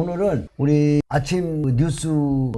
오늘은 우리 아침 뉴스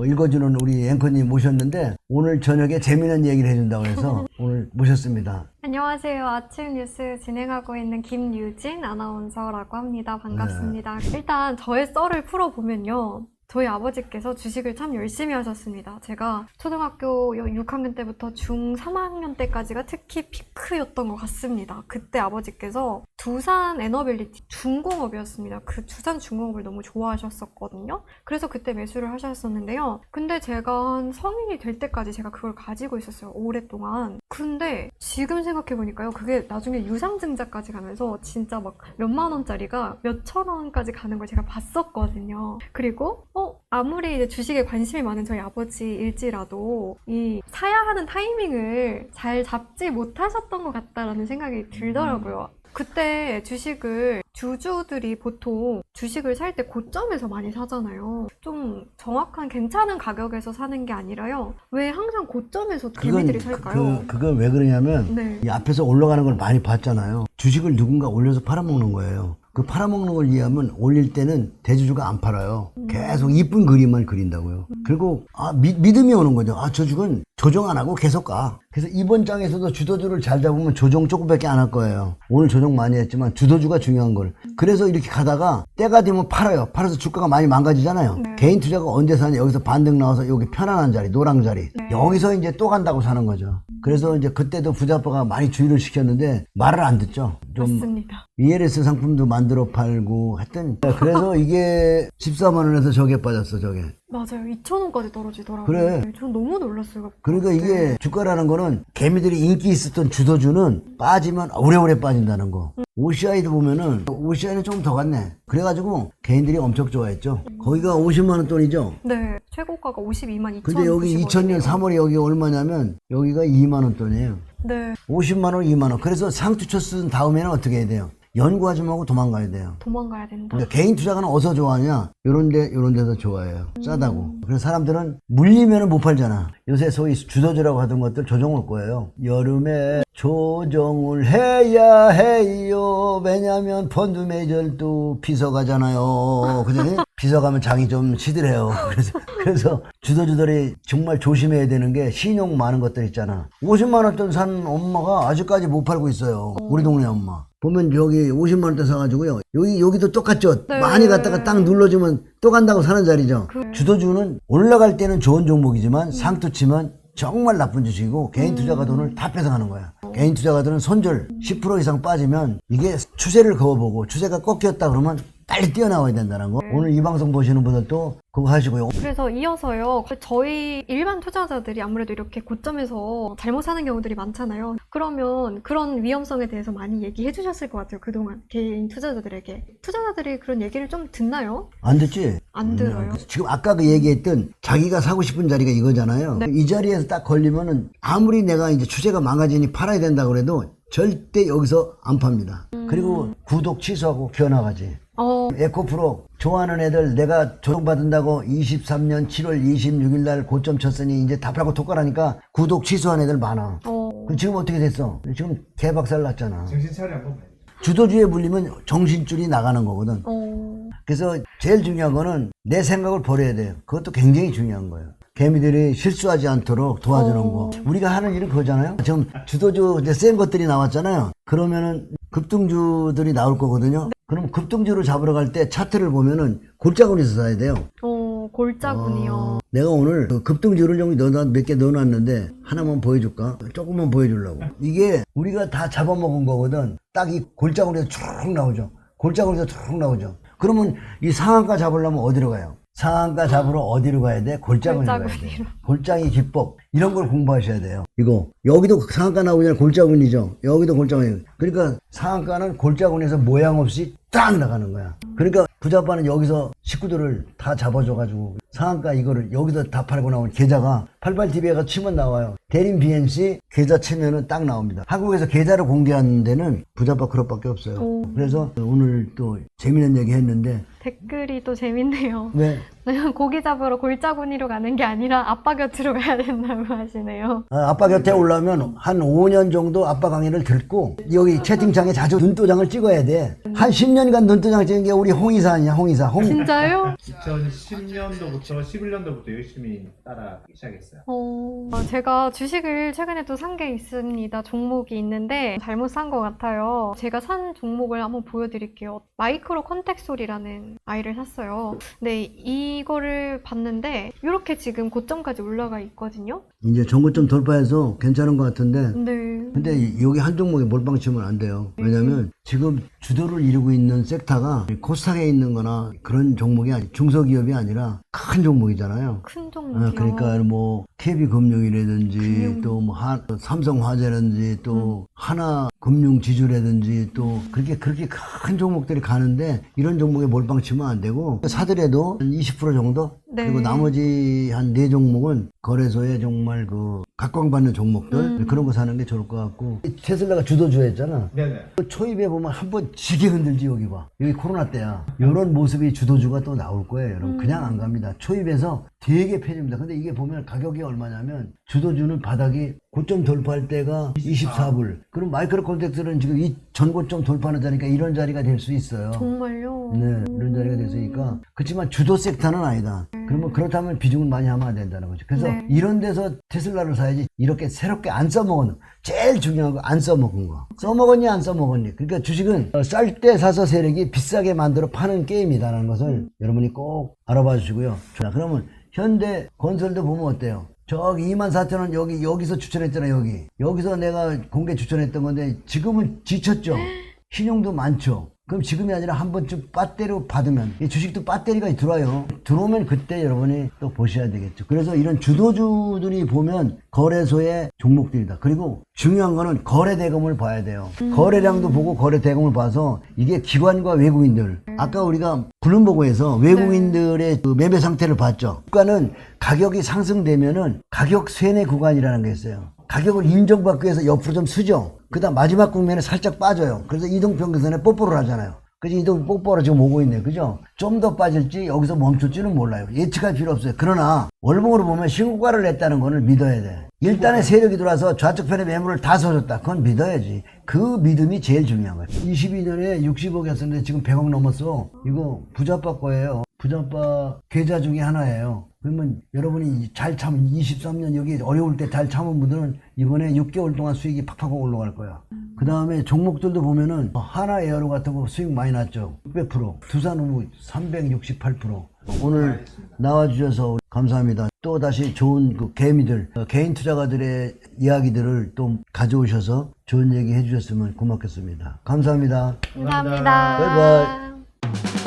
읽어주는 우리 앵커님 모셨는데 오늘 저녁에 재미있는 얘기를 해준다고 해서 오늘 모셨습니다. 안녕하세요. 아침 뉴스 진행하고 있는 김유진 아나운서라고 합니다. 반갑습니다. 일단 저의 썰을 풀어보면요. 저희 아버지께서 주식을 참 열심히 하셨습니다. 제가 초등학교 6학년 때부터 중 3학년 때까지가 특히 피크였던 것 같습니다. 그때 아버지께서 두산 에너빌리티 중공업이었습니다. 그 두산 중공업을 너무 좋아하셨었거든요. 그래서 그때 매수를 하셨었는데요. 근데 제가 한 성인이 될 때까지 제가 그걸 가지고 있었어요. 오랫동안. 근데 지금 생각해보니까요. 그게 나중에 유상증자까지 가면서 진짜 막 몇만 원짜리가 몇천 원까지 가는 걸 제가 봤었거든요. 그리고 어 아무리 이제 주식에 관심이 많은 저희 아버지일지라도 이 사야 하는 타이밍을 잘 잡지 못하셨던 것 같다라는 생각이 들더라고요. 그때 주식을 주주들이 보통 주식을 살 때 고점에서 많이 사잖아요. 좀 정확한 괜찮은 가격에서 사는 게 아니라요. 왜 항상 고점에서 개미들이 살까요? 그, 그건 왜 그러냐면 네. 이 앞에서 올라가는 걸 많이 봤잖아요. 주식을 누군가 올려서 팔아먹는 거예요. 그 팔아먹는 걸 이해하면 올릴 때는 대주주가 안 팔아요. 계속 이쁜 그림만 그린다고요. 그리고 아, 미- 믿음이 오는 거죠. 아, 저 주식은 조정 안 하고 계속 가. 그래서 이번 장에서도 주도주를 잘 잡으면 조정 조금밖에 안 할 거예요. 오늘 조정 많이 했지만 주도주가 중요한 걸. 그래서 이렇게 가다가 때가 되면 팔아요. 팔아서 주가가 많이 망가지잖아요. 네. 개인 투자가 언제 사냐 여기서 반등 나와서 여기 편안한 자리, 노랑 자리. 네. 여기서 이제 또 간다고 사는 거죠. 그래서 이제 그때도 부자빠가 많이 주의를 시켰는데 말을 안 듣죠. 좀 맞습니다. ELS 상품도 만들어 팔고 했더니 그래서 이게 14만 원에서 저게 빠졌어 저게 맞아요. 2,000원까지 떨어지더라고요. 그래. 네, 전 너무 놀랐어요. 그러니까 이게 네. 주가라는 거는 개미들이 인기 있었던 주도주는 빠지면 오래오래 빠진다는 거 OCI도 보면은 OCI는 좀더 갔네 그래가지고 개인들이 엄청 좋아했죠 거기가 50만 원 돈이죠 네, 최고가가 52만 2천 근데 여기 2000년 3월에 여기 얼마냐면 여기가 2만 원 돈이에요 네, 50만 원 2만 원 그래서 상투처 쓴 다음에는 어떻게 해야 돼요 연구하지 말고 도망가야 돼요 도망가야 된다. 그러니까 개인 투자가는 어디서 좋아하냐? 요런 데, 요런 데서 좋아해요. 싸다고. 그래서 사람들은 물리면은 못 팔잖아. 요새 소위 주도주라고 하던 것들 조정 올 거예요. 여름에 조정을 해야 해요. 왜냐면 펀드 매절도 비서 가잖아요. 그지? 비서 가면 장이 좀 시들해요. 그래서, 그래서 주도주들이 정말 조심해야 되는 게 신용 많은 것들 있잖아. 50만 원 돈 산 엄마가 아직까지 못 팔고 있어요. 우리 동네 엄마. 보면 여기 50만 원대 사가지고요. 여기 여기도 똑같죠. 네. 많이 갔다가 딱 눌러주면 또 간다고 사는 자리죠. 그- 주도주는 올라갈 때는 좋은 종목이지만 상투 치면 정말 나쁜 주식이고 개인 투자가 돈을 다 뺏어가는 거야. 개인 투자가들은 손절 10% 이상 빠지면 이게 추세를 그어보고 추세가 꺾였다 그러면 빨리 뛰어나와야 된다는 거. 오늘 이 방송 보시는 분들도 그거 하시고요. 그래서 이어서요. 저희 일반 투자자들이 아무래도 이렇게 고점에서 잘못 사는 경우들이 많잖아요. 그러면 그런 위험성에 대해서 많이 얘기해 주셨을 것 같아요. 그동안 개인 투자자들에게. 투자자들이 그런 얘기를 좀 듣나요? 안 듣지? 안 들어요. 지금 아까 그 얘기했던 자기가 사고 싶은 자리가 이거잖아요. 네. 이 자리에서 딱 걸리면은 아무리 내가 이제 추세가 망가지니 팔아야 된다 그래도 절대 여기서 안 팝니다. 그리고 구독 취소하고 변화가지. 어, 에코프로 좋아하는 애들 내가 조정받은다고 23년 7월 26일 날 고점 쳤으니 이제 다 팔고 독가라니까 구독 취소한 애들 많아. 어, 그럼 지금 어떻게 됐어? 지금 개박살 났잖아. 정신 차려 한번 봐요. 주도주에 물리면 정신줄이 나가는 거거든. 어, 그래서 제일 중요한 거는 내 생각을 버려야 돼요. 그것도 굉장히 중요한 거예요. 개미들이 실수하지 않도록 도와주는 어. 거. 우리가 하는 일은 그거잖아요. 지금 주도주 이제 센 것들이 나왔잖아요. 그러면은 급등주들이 나올 거거든요. 그럼 급등주를 잡으러 갈 때 차트를 보면은 골짜기에서 사야 돼요. 어, 골짜군이요. 어, 내가 오늘 그 급등주를 몇 개 넣어놨는데 하나만 보여줄까? 조금만 보여주려고. 이게 우리가 다 잡아먹은 거거든. 딱 이 골짜기에서 쭉 나오죠. 골짜기에서 쭉 나오죠. 그러면 이 상한가 잡으려면 어디로 가요? 상한가 잡으러 어디로 가야 돼? 골짜기로 가야 돼. 골짜기 기법 이런 걸 공부하셔야 돼요. 이거 여기도 상한가 나오잖아요. 골짜기이죠. 여기도 골짜기. 그러니까 상한가는 골짜기에서 모양 없이 딱 나가는 거야. 그러니까 부자빠는 여기서 식구들을 다 잡아줘가지고 상한가 이거를 여기서 다 팔고 나온 계좌가 88TV에 가 치면 나와요. 대림 BNC 계좌 치면은 딱 나옵니다. 한국에서 계좌를 공개하는 데는 부자바 크롭밖에 없어요. 오. 그래서 오늘 또 재미있는 얘기 했는데 댓글이 또 재밌네요. 왜 고기 잡으러 골짜구니로 가는 게 아니라 아빠 곁으로 가야 된다고 하시네요. 아, 아빠 곁에 올라오면 한 5년 정도 아빠 강의를 듣고 여기 채팅창에 자주 눈도장을 찍어야 돼. 한 10년간 눈도장 찍은 게 우리 홍이사 아니야, 홍이사. 홍. 진짜요? 2010년도부터 11년도부터 열심히 따라하기 시작했어요. 어, 제가 주식을 최근에 또 산 게 있습니다. 종목이 있는데 잘못 산 것 같아요. 제가 산 종목을 한번 보여드릴게요. 마이크로 컨텍솔이라는 아이를 샀어요. 근데 이거를 봤는데 이렇게 지금 고점까지 올라가 있거든요. 이제 정고점 돌파해서 괜찮은 것 같은데 근데 근데 이- 여기 한 종목에 몰빵 치면 안 돼요. 왜냐면 지금 주도를 이루고 있는 섹터가 코스닥에 있는 거나 그런 종목이 아니 중소기업이 아니라 큰 종목이잖아요. 큰 종목이요. 아, 그러니까 뭐 KB 금융이라든지 금융. 또뭐 삼성 화재라든지 또 음. 하나 금융 지주라든지 또 그렇게 그렇게 큰 종목들이 가는데 이런 종목에 몰빵 치면 안 되고 사들여도 한 20% 정도 네. 그리고 나머지 한 네 종목은 거래소에 정말 그 각광받는 종목들 음. 그런 거 사는 게 좋을 것 같고 테슬라가 주도주였잖아. 네네. 그 초입에 보면 한 번 지게 흔들지 여기 봐 여기 코로나 때야 이런 모습이 주도주가 또 나올 거예요 여러분 음. 그냥 안 갑니다 초입에서 되게 패집니다 근데 이게 보면 가격이 얼마냐면 주도주는 바닥이 고점 돌파할 때가 24불 그럼 마이크로 콘텍스는 지금 이 전고점 돌파하는 자리니까 이런 자리가 될 수 있어요 정말요? 네, 이런 자리가 됐으니까. 그렇지만 주도 섹터는 아니다. 그러면 그렇다면 비중을 많이 하면 안 된다는 거죠. 그래서 네. 이런 데서 테슬라를 사야지 이렇게 새롭게 안 써먹은, 제일 중요한 거 안 써먹은 거. 써먹었니, 안 써먹었니. 그러니까 주식은 쌀 때 사서 세력이 비싸게 만들어 파는 게임이다라는 것을 여러분이 꼭 알아봐 주시고요. 자, 그러면 현대 건설도 보면 어때요? 저기 2만 4천 원 여기 여기서 추천했잖아 여기. 여기서 내가 공개 추천했던 건데 지금은 지쳤죠. 신용도 많죠 그럼 지금이 아니라 한 번쯤 배터리로 받으면 이 주식도 배터리가 들어와요. 들어오면 그때 여러분이 또 보셔야 되겠죠. 그래서 이런 주도주들이 보면 거래소의 종목들이다. 그리고 중요한 거는 거래 대금을 봐야 돼요. 거래량도 보고 거래 대금을 봐서 이게 기관과 외국인들 아까 우리가 블룸버그에서 외국인들의 그 매매 상태를 봤죠. 국가는 가격이 상승되면은 가격 쇠뇌 구간이라는 게 있어요. 가격을 인정받기 위해서 옆으로 좀 쓰죠. 그 다음 마지막 국면에 살짝 빠져요. 그래서 이동평균선에 뽀뽀를 하잖아요. 그래서 이동 뽀뽀로 지금 오고 있네요. 그죠? 좀 더 빠질지 여기서 멈출지는 몰라요. 예측할 필요 없어요. 그러나 월봉으로 보면 신고가를 냈다는 거를 믿어야 돼. 일단의 세력이 들어와서 좌측 편에 매물을 다 써줬다. 그건 믿어야지. 그 믿음이 제일 중요한 거예요. 22년에 60억이었는데 지금 100억 넘었어. 이거 부자빠 거예요. 부자빠 계좌 중에 하나예요. 그러면 여러분이 잘 참은 23년 여기 어려울 때 잘 참은 분들은 이번에 6개월 동안 수익이 팍팍 올라갈 거야. 그 다음에 종목들도 보면은 하나 에어로 같은 거 수익 많이 났죠. 600%. 두산 우무 368%. 오늘 나와주셔서 감사합니다. 또 다시 좋은 그 개미들, 어, 개인 투자가들의 이야기들을 또 가져오셔서 좋은 얘기 해주셨으면 고맙겠습니다. 감사합니다. 감사합니다. 바이바이.